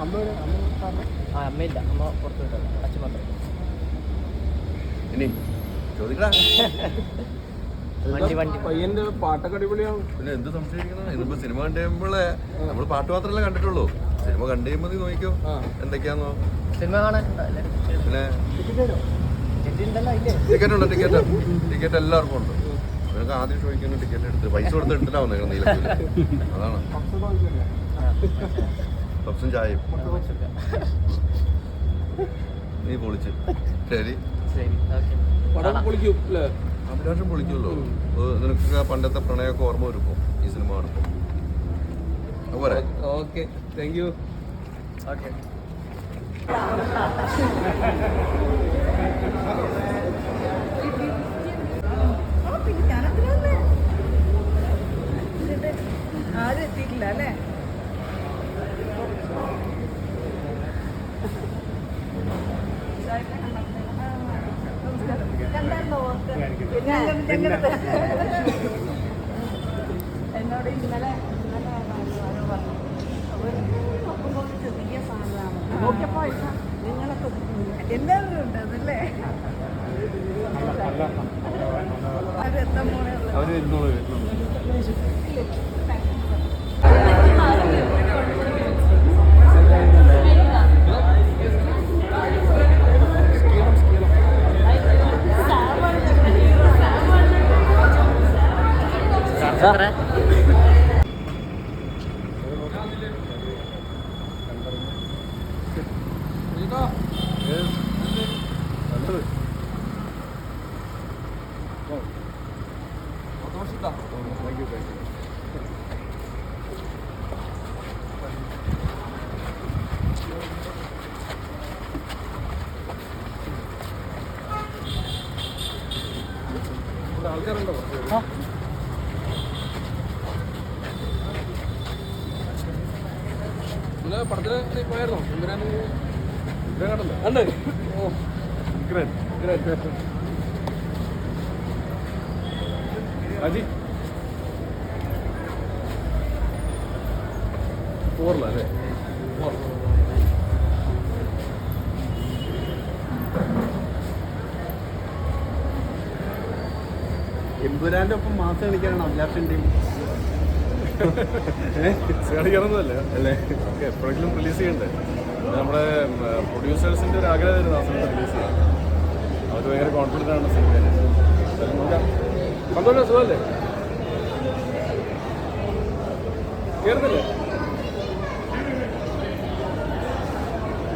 ആ അമ്മയില്ല. അമ്മ പുറത്ത് വിട്ടത്. അച്ഛൻ മാത്രം. ഇനി ചോദിക്കടാ. വണ്ടി വണ്ടി. പയ്യന്റെ പാട്ടൊക്കെ അടിപൊളിയാവും. പിന്നെ എന്ത് സംശയിക്കണം ഇതിപ്പോ സിനിമ കണ്ടുമ്പോൾ നമ്മൾ പാട്ട് മാത്രമല്ലേ കണ്ടിട്ടുള്ളൂ. സിനിമ കണ്ടു കഴിയുമ്പോൾ നോക്കിയോ എന്തൊക്കെയാന്നോ. സിനിമ എല്ലാവരും പിന്നെ? ടിക്കറ്റ് ഉണ്ടല്ലോ ഇല്ലേ ടിക്കറ്റ് ഉണ്ട് ടിക്കറ്റ്. ടിക്കറ്റ് എല്ലാവർക്കും ഉണ്ട്. നിനക്ക് ആദ്യം ചോദിക്കുന്ന ടിക്കറ്റ് എടുത്ത് പൈസ കൊടുത്ത് എടുത്തിട്ടാ വന്നേക്കണം നീലക്കൂല അതാണ്. പപ്സും ചായയും നീ പൊളിച്ച്. ശരി. അഭിലാഷം പൊളിക്കുമല്ലോ. നിനക്ക് പണ്ടത്തെ പ്രണയമൊക്കെ ഓർമ്മ വരുമ്പോ ഈ സിനിമ കാണുമ്പോൾ okay. Thank you okay. Aji? ഫോറിലല്ലേ four എമ്പുരാന്റെ ഒപ്പം മാസം കളിക്കാനാണ്? അഭിലാഷിന്റെയും കാണിക്കാറൊന്നുമല്ല അല്ലേ? നമുക്ക് എപ്പോഴെങ്കിലും റിലീസ് ചെയ്യണ്ടേ? നമ്മുടെ പ്രൊഡ്യൂസേഴ്സിന്റെ ഒരു ആഗ്രഹമായിരുന്നു ആ സമയത്ത് റിലീസ് ചെയ്യാൻ. അവർ ഭയങ്കര കോൺഫിഡന്റ് ആണ് സിനിമയിൽ. നോക്കാം. സന്തോഷം സുഖമല്ലേ? കേറുന്നില്ലേ?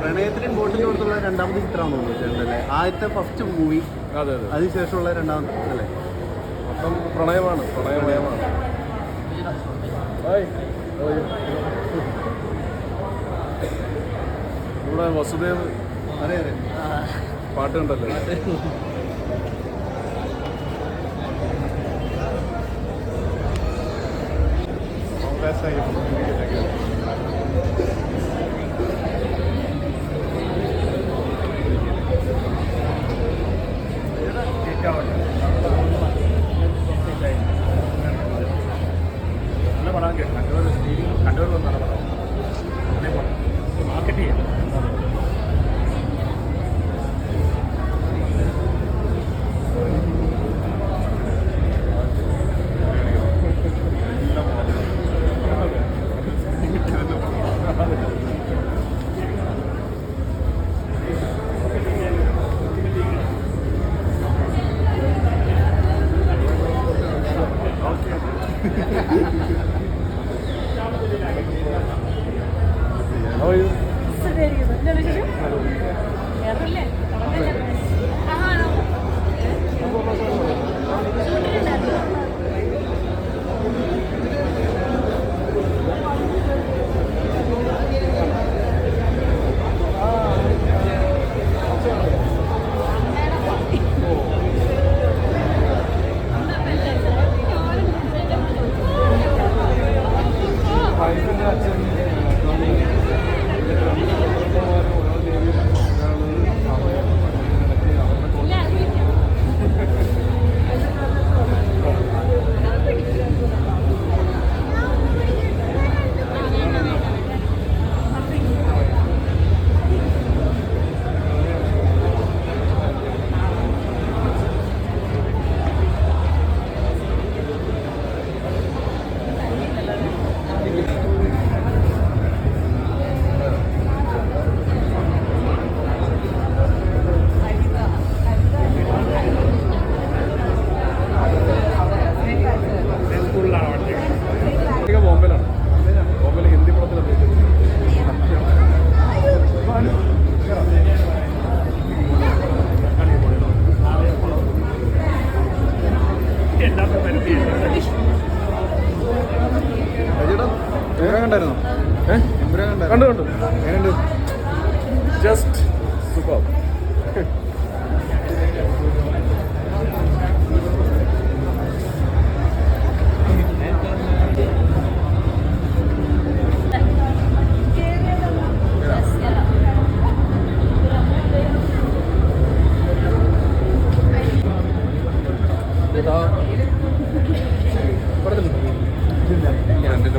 പ്രണയത്തിനും ബോട്ടിലും കൊടുത്തുള്ള രണ്ടാമത്തെ ചിത്രമാണ് തോന്നുന്നത് ആദ്യത്തെ ഫസ്റ്റ് മൂവി അതെ അതെ. അതിനുശേഷമുള്ള രണ്ടാമത്തെ അല്ലേ? അപ്പം പ്രണയമാണ് പ്രണയമയമാണ് ഹായ് how are you? ഇവിടെ വസുദേവ് അതെ അതെ പാട്ടുണ്ടല്ലോ നല്ല ഫ്രണ്ടിന്റെ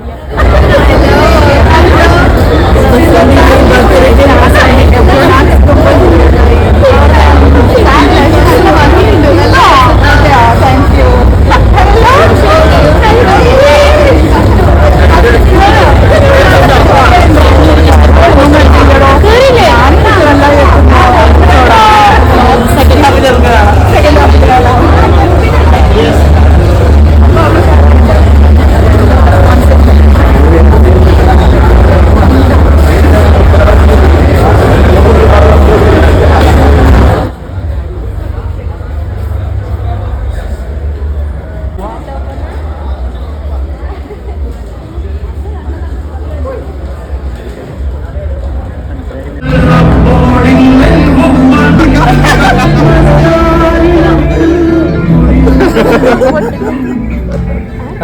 idea.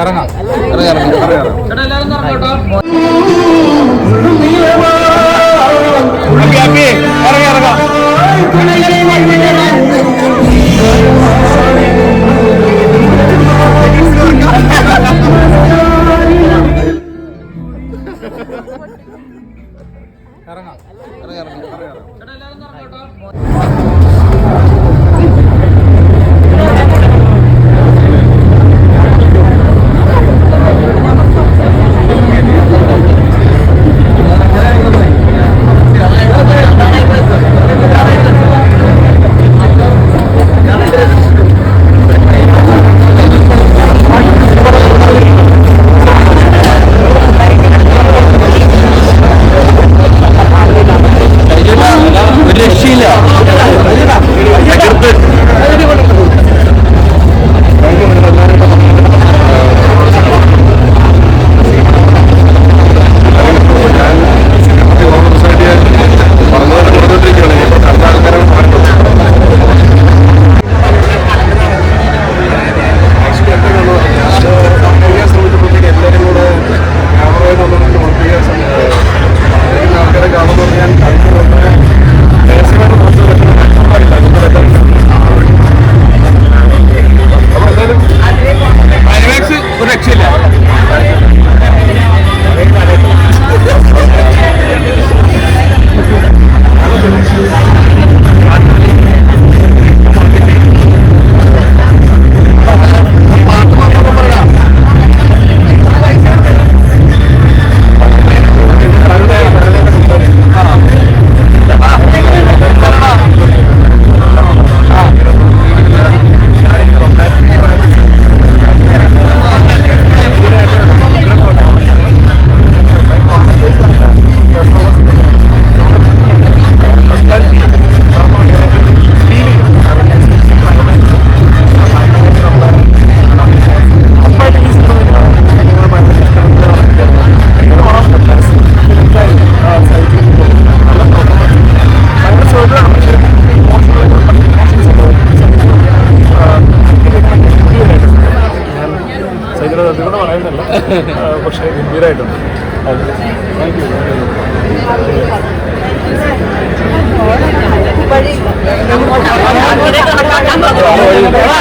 ഇറങ്ങാം. ഇറങ്ങാം ഇറങ്ങാം.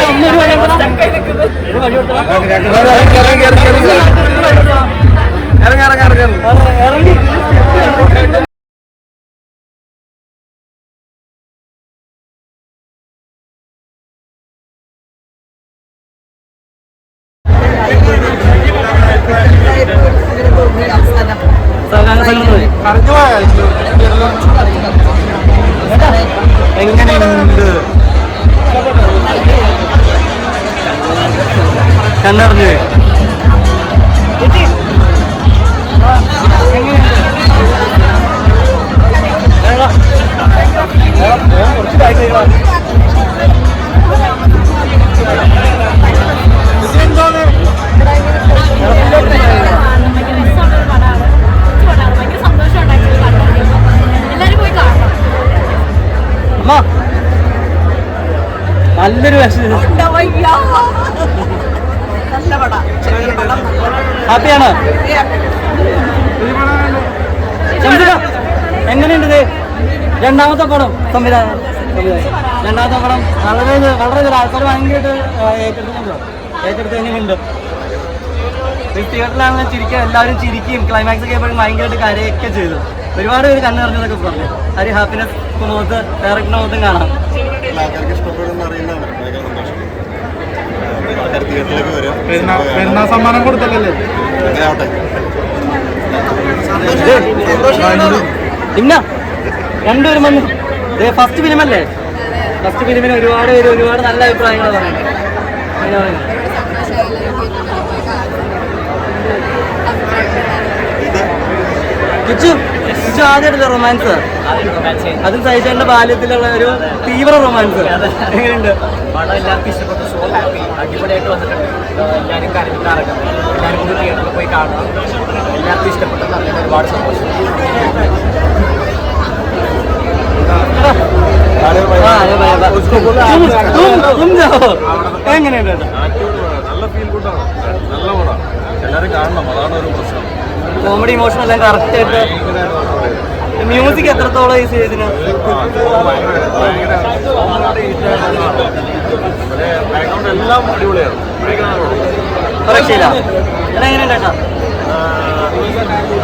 ഗംഭീരമായിട്ടുണ്ട് ഇറങ്ങി ഇറങ്ങി എങ്ങനെയുണ്ട് പടം. ഹാപ്പിയാണ്? എങ്ങനെയുണ്ട് രണ്ടാമത്തെ പടം. സംവിധാനം. രണ്ടാമത്തെ പടം വളരെ വളരെ ആൾക്കാർ ഭയങ്കരമായിട്ട് ഏറ്റെടുക്കുന്നുണ്ടോ ഏറ്റെടുത്ത് തിയേറ്ററിലാണെങ്കിൽ ചിരിക്കുക എല്ലാവരും ചിരിക്കുകയും ക്ലൈമാക്സ് ഒക്കെ ആയപ്പോഴും ഭയങ്കരമായിട്ട് കരയൊക്കെ ചെയ്തു. ഒരുപാട് പേര് കണ്ണു നിറഞ്ഞതൊക്കെ പറഞ്ഞു. ഒരു ഹാപ്പിനെസ് മുഖത്ത് ഡയറക്ടറിന്റെ മുഖത്തും കാണാം ആൾക്കാർക്ക് ഇഷ്ടപ്പെടുമെന്ന് അറിയുന്നതാണ് ഭയങ്കര സന്തോഷം ആൾക്കാർ തിയേറ്ററിലേക്ക് വരും പെരുന്നാൾ സമ്മാനം കൊടുത്തല്ലേ അങ്ങനെ ആവട്ടെ. ഇന്ന രണ്ടുപേരും വന്നു. ഫസ്റ്റ് ഫിലിമല്ലേ ഫസ്റ്റ് ഫിലിമിന് ഒരുപാട് പേര് ഒരുപാട് നല്ല അഭിപ്രായങ്ങൾ പറയുന്നത്. കിച്ചു കിച്ചു ആദ്യമായിട്ടില്ല റൊമാൻസ് അതും സഹിച്ചേണ്ട ബാല്യത്തിലുള്ള ഒരു തീവ്ര റൊമാൻസ് എങ്ങനെയുണ്ട്? പടം എല്ലാവർക്കും ഇഷ്ടപ്പെട്ടു. ഹാപ്പി അടിപൊളിയായിട്ട് വന്നിട്ടുണ്ട് എല്ലാവരും കരഞ്ഞിട്ടാറൊക്കെ എല്ലാവരും കൂടി തിയേറ്ററിൽ പോയി കാണണം എല്ലാവർക്കും ഇഷ്ടപ്പെട്ടെന്ന് അറിയാൻ ഒരുപാട് സന്തോഷം. എങ്ങനെയുണ്ട്? നല്ല ഫീൽ ഗുഡാണ് നല്ല പടം എല്ലാവരും കാണണം അതാണ് ഒരു പ്രശ്നം കോമഡി ഇമോഷൻ എല്ലാം കറക്റ്റ് ആയിട്ട് മ്യൂസിക് എത്രത്തോളം ഈ സീരീസിന് ബാക്ക്ഗ്രൗണ്ട് എല്ലാം അടിപൊളിയാണ്.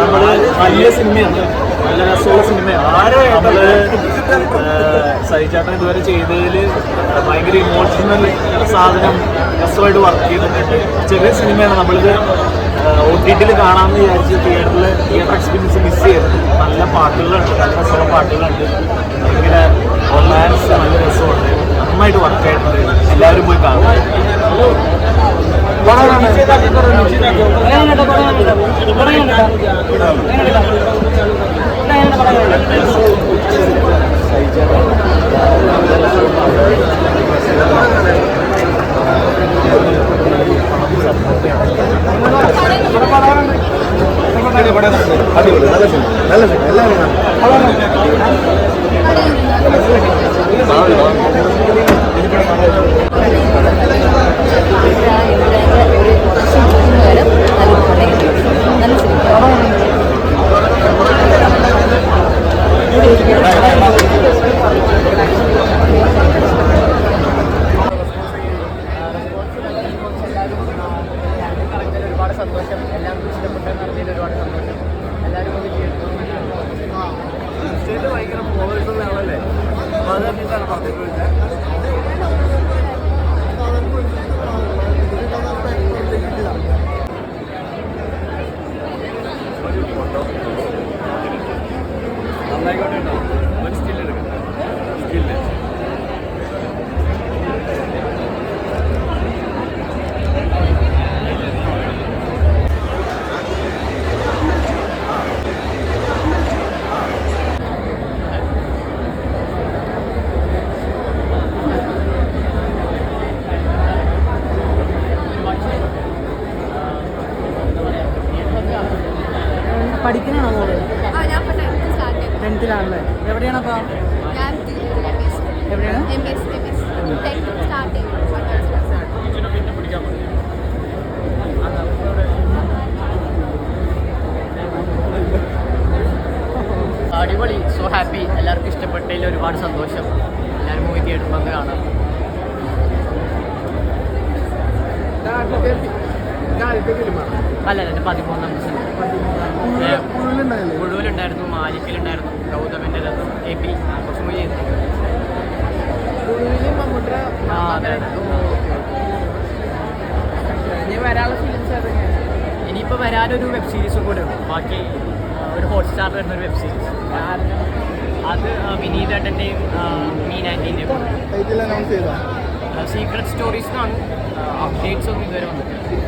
നമ്മൾ നല്ല സിനിമയാണ്. നല്ല രസമുള്ള സിനിമയാണ്. നമ്മൾ സഹിചാട്ടൻ ഇതുവരെ ചെയ്തതിൽ ഭയങ്കര ഇമോഷണൽ സാധനം രസമായിട്ട് വർക്ക് ചെയ്തിട്ടുണ്ട്. ചെറിയ സിനിമയാണ് നമ്മളിത് ഒ ടി ടിയിൽ കാണാമെന്ന് വിചാരിച്ച് തിയേറ്ററിൽ തിയേറ്റർ എക്സ്പീരിയൻസ് മിസ് ചെയ്തത് നല്ല പാട്ടുകളുണ്ട് നല്ല രസമുള്ള പാട്ടുകളുണ്ട്. ഭയങ്കര റൊമാൻസ് നല്ല രസമുണ്ട്. നന്നായിട്ട് വർക്ക് ആയിട്ടുണ്ട് എല്ലാവരും പോയി കാണുക എങ്ങനെയുണ്ട് ചേട്ടാ? പടം എങ്ങനെയുണ്ട്? പടം എങ്ങനെയുണ്ട്? എങ്ങനെയുണ്ട്? എടാ, എങ്ങനെയുണ്ട് പടം എങ്ങനെയുണ്ട്? ഒരുപാട് സന്തോഷം എല്ലാവർക്കും ഇഷ്ടപ്പെട്ടെന്ന് അറിഞ്ഞതിൽ ഒരുപാട് സന്തോഷം എല്ലാവരും കൂടി തിയേറ്ററിൽ ഭയങ്കര പോലീസുള്ള ആളല്ലേ അപ്പൊ അത് കണ്ടിട്ടാണ് പറഞ്ഞിട്ടുള്ളത് നന്നായിക്കോട്ടെ കേട്ടോ ഒരു സ്റ്റിൽ എടുക്കട്ടെ സ്റ്റില്ല് പഠിക്കണാണോ മോൾ ആ ഞാൻ ഇപ്പോൾ ടെൻത്ത് സ്റ്റാർട്ട് ചെയ്തു ടെൻത്തിലാണല്ലേ എവിടെയാണപ്പോ ഞാൻ എം ബി എസ് എവിടെയാണ് M B S M B S tenth start ചെയ്തു എല്ലാവർക്കും ഇഷ്ടപ്പെട്ടതിൽ ഒരുപാട് സന്തോഷം എല്ലാവരും മൂവി തിയേറ്ററിൽ വന്ന് കാണാം അല്ല എന്റെ പതിമൂന്നാം മുഴുവനുണ്ടായിരുന്നു മാലിക്കലുണ്ടായിരുന്നു ഗൗതമന്റെ രഥം എ പി അതെ ഇനിയിപ്പോൾ വരാനൊരു വെബ് സീരീസും കൂടെ ഉണ്ട്. ബാക്കി ഒരു ഹോട്ട്സ്റ്റാറിൽ വരുന്ന ഒരു വെബ് സീരീസ് അത് വിനീതേട്ടന്റെയും ആന്റീന്റെയും സീക്രട്ട് സ്റ്റോറീസ് എന്നാണ് അപ്ഡേറ്റ്സ് ഒന്നും ഇതുവരെ വന്നിട്ടില്ല.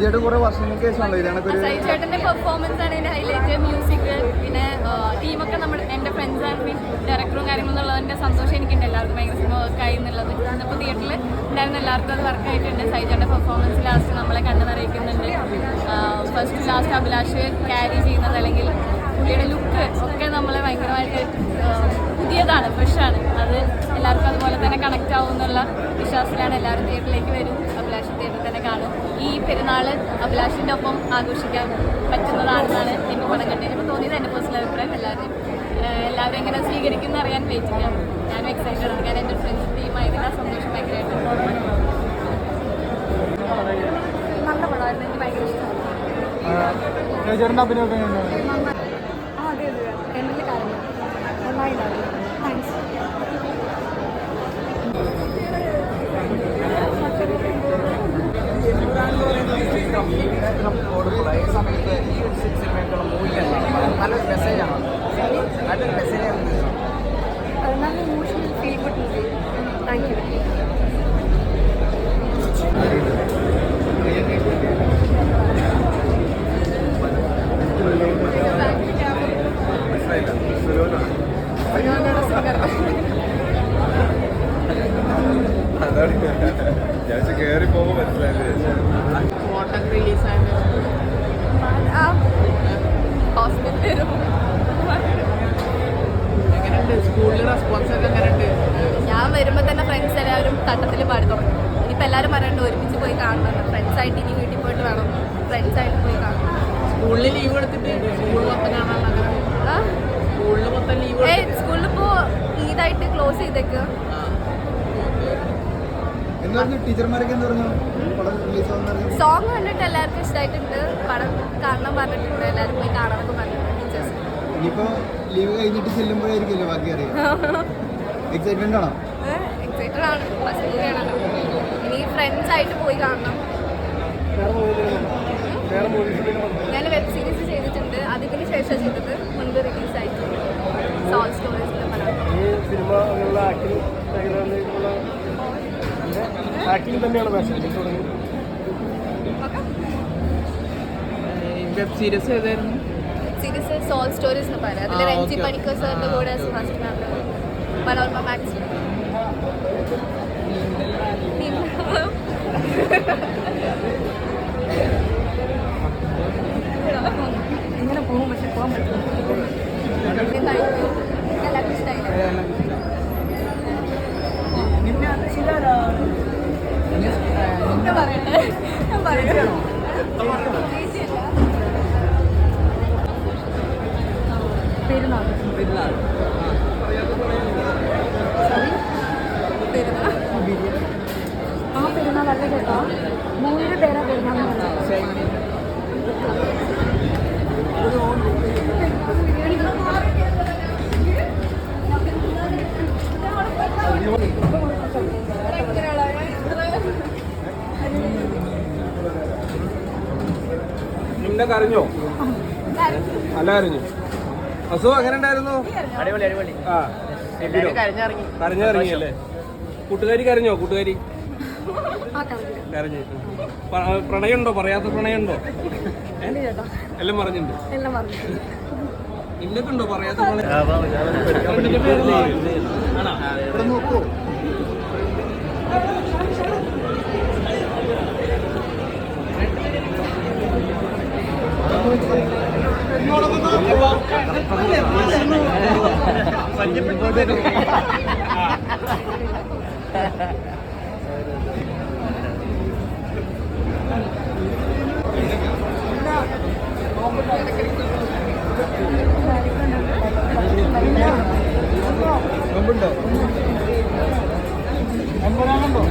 സൈജേട്ടൻ കുറെ വർഷങ്ങൾക്ക് ശേഷമാണല്ലോ ഒരു സൈജേട്ടന്റെ പെർഫോമൻസ് ആണ് ഇതിന്റെ ഹൈലൈറ്റ് മ്യൂസിക് പിന്നെ ടീമൊക്കെ നമ്മുടെ എന്റെ ഫ്രണ്ട്സ് ആൻഡ് ഡയറക്ടറും കാര്യങ്ങളും എന്നുള്ളതിന്റെ സന്തോഷം എനിക്കുണ്ട്. എല്ലാവർക്കും ഭയങ്കര സിനിമ ആയി എന്നുള്ളത്. ഇന്നിപ്പോൾ തിയേറ്ററിൽ ഉണ്ടായിരുന്ന എല്ലാവർക്കും അത് വർക്കായിട്ടുണ്ട് സൈജേട്ടന്റെ പെർഫോമൻസ് ലാസ്റ്റ് നമ്മളെ നിറയിക്കുന്നുണ്ട്. ഫസ്റ്റ് ലാസ്റ്റ് അഭിലാഷ് ക്യാരി ചെയ്യുന്നത് അല്ലെങ്കിൽ പുള്ളിയുടെ ലുക്ക് ഒക്കെ നമ്മളെ ഭയങ്കരമായിട്ട് പുതിയതാണ് ഫ്രഷാണ് അത് എല്ലാവർക്കും അതുപോലെ തന്നെ കണക്റ്റ് ആവും എന്നുള്ള വിശ്വാസത്തിലാണ് എല്ലാവരും തിയേറ്ററിലേക്ക് വരും. അഭിലാഷ് തിയേറ്ററിൽ തന്നെ കാണും. ഈ പെരുന്നാൾ അഭിലാഷിന്റെ ഒപ്പം ആഘോഷിക്കാൻ പറ്റുന്നതാണെന്നാണ് എനിക്ക് പടം എനിക്ക് തോന്നിയത് എന്റെ പേഴ്സണൽ അഭിപ്രായം എല്ലാവരും എല്ലാവരും എങ്ങനെ സ്വീകരിക്കുന്ന അറിയാൻ വെയിറ്റ് ചെയ്യാം ഞാനും എക്സൈറ്റഡ് ആണ്. കാരണം എന്റെ ഫ്രണ്ട്സ് ടീമായതിൽ ആ സന്തോഷം ഭയങ്കരമായിട്ട് നല്ല പടമായിരുന്നു. എനിക്ക് ഭയങ്കര ഇഷ്ടമാണ് അതെ അതെ. എന്റെ കാര്യം നന്നായിട്ടുണ്ടായിരുന്നു താങ്ക്സ് ഈ സമയത്ത് ഈ ഒരു സിനിമയ്ക്കുള്ള മൂവി നല്ലൊരു മെസ്സേജാണ് നല്ലൊരു മെസ്സേജാണ് നല്ല emotional feel good movie thank you അതാണ് ഞാൻ കയറി പോകുമ്പോൾ മനസ്സിലായത് ഫോട്ടോ റിലീസായത് ഹോസ്പിറ്റലിൽ എങ്ങനെയുണ്ട് സ്കൂളിൽ റെസ്പോൺസ് ഒക്കെ എങ്ങനെയുണ്ട് ഞാൻ വരുമ്പോൾ തന്നെ ഫ്രണ്ട്സ് എല്ലാവരും തട്ടത്തിൽ പാടി തുടങ്ങും ഇനിയിപ്പോൾ എല്ലാവരും പറയണ്ട ഒരുമിച്ച് പോയി കാണണം ഫ്രണ്ട്സായിട്ട് ഇനി വീട്ടിൽ പോയിട്ട് വേണം ഫ്രണ്ട്സായിട്ട് പോയി സ്കൂളിൽ ലീവ് എടുത്തിട്ട് സ്കൂളിൽ മൊത്തം കാണാനുള്ള ആ? സ്കൂളിൽ മൊത്തം ലീവ് സ്കൂളിൽ ഇപ്പോൾ ഈദായിട്ട് ക്ലോസ് ചെയ്തേക്ക്. സോങ് കണ്ടിട്ട് എല്ലാവർക്കും ഇഷ്ടമായിട്ടുണ്ട് പടം കാണണം പറഞ്ഞിട്ടുണ്ട്. എല്ലാവരും പോയി കാണാനൊക്കെ പറഞ്ഞിട്ടുണ്ട് ടീച്ചേഴ്സ്. ഇനിയിപ്പോ ലീവ് കഴിഞ്ഞിട്ട് ചെല്ലുമ്പോഴായിരിക്കുമല്ലോ ബാക്കി അറിയാം എക്സൈറ്റ്മെന്റ് ആണോ? എക്സൈറ്റഡ് ആണ്. ഫസ്റ്റ് ഇനി ഫ്രണ്ട്സ് ആയിട്ട് പോയി കാണണം. ഞാൻ വെബ് സീരീസ് ചെയ്തിട്ടുണ്ട്. അതിന് ശേഷം ചെയ്തത് മുൻപ് റിലീസ് ആയിട്ടുണ്ട്. സോൾ സ്റ്റോറീസ് വെബ് സീരീസ് ഏതായിരുന്നു? സീരീസ് സോൾ സ്റ്റോറീസ് എന്ന് പറയാം. അതിൽ രഞ്ജി പണിക്കർ സാറിന്റെ കൂടെ ഫസ്റ്റ് മനോരമ മാക്സ് ഇങ്ങനെ പോകും പക്ഷെ പോകാൻ പറ്റും എല്ലാവർക്കും ഇഷ്ടമായില്ല ഞാൻ പറയട്ടെ ഞാൻ പറയട്ടെ ചേച്ചിയല്ല. പെരുന്നാൾ പെരുന്നാൾ ആ പെരുന്നാൾ അല്ല കേട്ടോ മൂന്ന് പേരാ പെരുന്നാൾ എന്ന് പറഞ്ഞത്. നിന്നെ കരഞ്ഞോ? അല്ല കരഞ്ഞു. അസു അങ്ങനെ ഉണ്ടായിരുന്നു? അടിപൊളി അടിപൊളി. ആ കരഞ്ഞിറങ്ങി. കൂട്ടുകാരി കരഞ്ഞോ? കൂട്ടുകാരി? ആ കറക്റ്റ് കരഞ്ഞു പ്രണയമുണ്ടോ? പറയാത്ത പ്രണയമുണ്ടോ? ചേട്ടാ എല്ലാം പറഞ്ഞിട്ടുണ്ട്. എല്ലാം ഉണ്ടോ? പറയാത്ത പ്രണയം? ഇപ്പൊ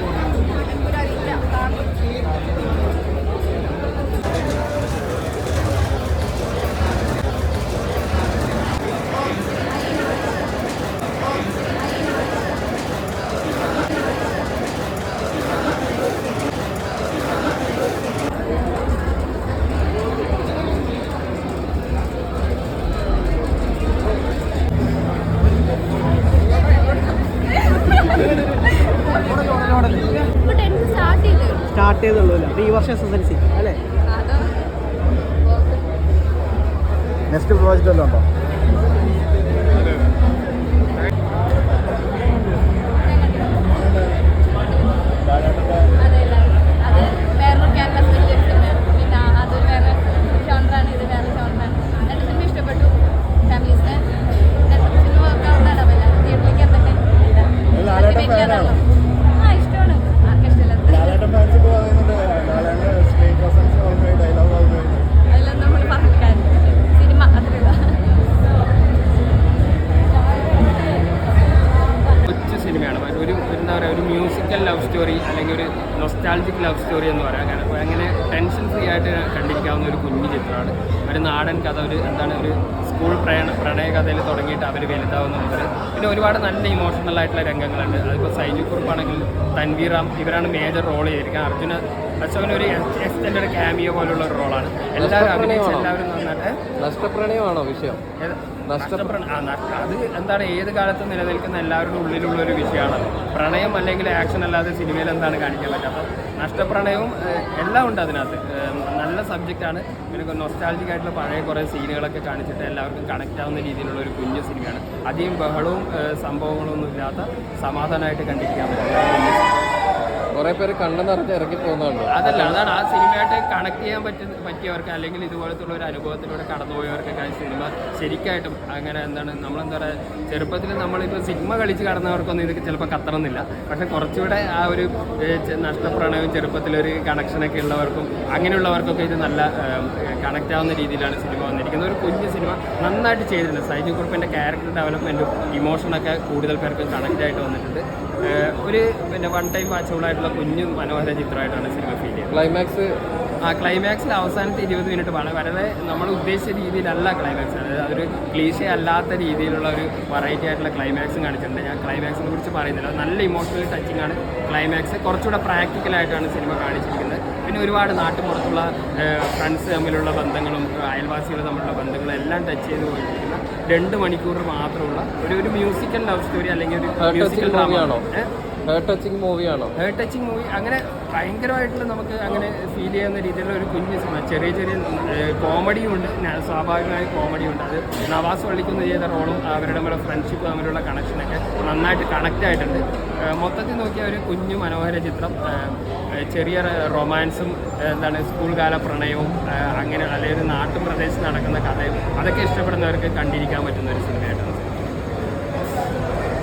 വർഷം എസ് എസ് എൽ സി അല്ലേ നെക്സ്റ്റ് പ്രോജക്റ്റ് വല്ലതും ഉണ്ടോ? തൻവീറാം ഇവരാണ് മേജർ റോൾ ചെയ്തിരിക്കുന്നത്. അർജുന അശോകൻ ഒരു എക്സ്റ്റൻഡ് ക്യാമിയോ പോലുള്ള ഒരു റോളാണ് എല്ലാവരും അഭിനയിച്ച് എല്ലാവരും നന്നായിട്ട് നഷ്ടപ്രണയമാണോ വിഷയം? അത് എന്താണ് ഏത് കാലത്തും നിലനിൽക്കുന്ന എല്ലാവരുടെ ഉള്ളിലുള്ള ഒരു വിഷയമാണ്. പ്രണയം അല്ലെങ്കിൽ ആക്ഷൻ അല്ലാതെ സിനിമയിൽ എന്താണ് കാണിക്കാൻ അപ്പോൾ നഷ്ടപ്രണയവും എല്ലാം ഉണ്ട് അതിനകത്ത്. നല്ല സബ്ജക്റ്റാണ് പിന്നെ നൊസ്റ്റാൾജിക് ആയിട്ടുള്ള പഴയ കുറേ സീനുകളൊക്കെ കാണിച്ചിട്ട് എല്ലാവർക്കും കണക്റ്റ് ആവുന്ന രീതിയിലുള്ള ഒരു കുഞ്ഞു സിനിമയാണ് അധികം ബഹളവും സംഭവങ്ങളൊന്നും ഇല്ലാത്ത സമാധാനമായിട്ട് കണ്ടിരിക്കാൻ പറ്റുന്ന. കുറെ പേര് കണ്ണു നിറഞ്ഞ് ഇറങ്ങി പോകുന്നുണ്ട് അതല്ല അതാണ് ആ സിനിമയായിട്ട് കണക്ട് ചെയ്യാൻ പറ്റുന്ന പറ്റിയവർക്ക് അല്ലെങ്കിൽ ഇതുപോലത്തുള്ള ഒരു അനുഭവത്തിലൂടെ കടന്നുപോയവർക്കൊക്കെ ആ സിനിമ ശരിക്കായിട്ടും അങ്ങനെ എന്താണ് നമ്മളെന്താ പറയുക ചെറുപ്പത്തിൽ നമ്മളിപ്പോൾ സിനിമ കളിച്ച് കടന്നവർക്കൊന്നും ഇതൊക്കെ ചിലപ്പോൾ കത്തണമെന്നില്ല. പക്ഷെ കുറച്ചുകൂടെ ആ ഒരു നഷ്ടപ്രണയവും ചെറുപ്പത്തിലൊരു കണക്ഷനൊക്കെ ഉള്ളവർക്കും അങ്ങനെയുള്ളവർക്കൊക്കെ ഇത് നല്ല കണക്റ്റ് ആവുന്ന രീതിയിലാണ് സിനിമ വന്നിരിക്കുന്നത്. ഒരു കുഞ്ഞു സിനിമ നന്നായിട്ട് ചെയ്തിട്ടുണ്ട്. സൈജു കുറുപ്പിന്റെ ക്യാരക്ടർ ഡെവലപ്മെന്റും ഇമോഷനൊക്കെ കൂടുതൽ പേർക്ക് കണക്റ്റ് ആയിട്ട് വന്നിട്ടുണ്ട്. ഒരു പിന്നെ വൺ ടൈം വാച്ചബിളായിട്ടുള്ള കുഞ്ഞു മനോഹര ചിത്രമായിട്ടാണ് സിനിമ ഫീൽ ചെയ്യുന്നത്. ക്ലൈമാക്സ് ആ ക്ലൈമാക്സിൽ അവസാനത്തെ ഇരുപത് മിനിറ്റ് വളരെ വളരെ നമ്മൾ ഉദ്ദേശിച്ച രീതിയിലല്ല ക്ലൈമാക്സ് അതായത് അതൊരു ക്ലീശ അല്ലാത്ത രീതിയിലുള്ള ഒരു വെറൈറ്റി ആയിട്ടുള്ള ക്ലൈമാക്സും കാണിച്ചിട്ടുണ്ട്. ഞാൻ ക്ലൈമാക്സിനെ കുറിച്ച് പറയുന്നില്ല. നല്ല ഇമോഷണൽ ടച്ചിങ് ആണ് ക്ലൈമാക്സ് കുറച്ചുകൂടെ പ്രാക്ടിക്കലായിട്ടാണ് സിനിമ കാണിച്ചിരിക്കുന്നത്. പിന്നെ ഒരുപാട് നാട്ടുപുറത്തുള്ള ഫ്രണ്ട്സ് തമ്മിലുള്ള ബന്ധങ്ങളും അയൽവാസികൾ തമ്മിലുള്ള ബന്ധങ്ങളും എല്ലാം ടച്ച് ചെയ്ത് പോയിരിക്കുന്ന രണ്ട് മണിക്കൂർ മാത്രമുള്ള ഒരു ഒരു മ്യൂസിക്കൽ ലവ് സ്റ്റോറി അല്ലെങ്കിൽ ഒരു മ്യൂസിക്കൽ ഡ്രാമയാണോ ടച്ചിങ് മൂവിയാണോ ഹേർ ടച്ചിങ് മൂവി അങ്ങനെ ഭയങ്കരമായിട്ടുള്ള നമുക്ക് അങ്ങനെ ഫീൽ ചെയ്യുന്ന രീതിയിലുള്ള ഒരു കുഞ്ഞ് സിനിമ ചെറിയ ചെറിയ കോമഡിയും ഉണ്ട്. സ്വാഭാവികമായ കോമഡിയും ഉണ്ട്. അത് നവാസ് വള്ളിക്കുന്ന ചെയ്ത റോളും അവരുടെ തമ്മിലുള്ള ഫ്രണ്ട്ഷിപ്പ് തമ്മിലുള്ള കണക്ഷനൊക്കെ നന്നായിട്ട് കണക്റ്റ് ആയിട്ടുണ്ട്. മൊത്തത്തിൽ നോക്കിയ ഒരു കുഞ്ഞു മനോഹര ചിത്രം. ചെറിയ റൊമാൻസും എന്താണ് സ്കൂൾ കാല പ്രണയവും അങ്ങനെ അല്ലെങ്കിൽ ഒരു നാട്ടുപ്രദേശത്ത് നടക്കുന്ന കഥയും അതൊക്കെ ഇഷ്ടപ്പെടുന്നവർക്ക് കണ്ടിരിക്കാൻ പറ്റുന്ന ഒരു സിനിമയായിട്ടാണ്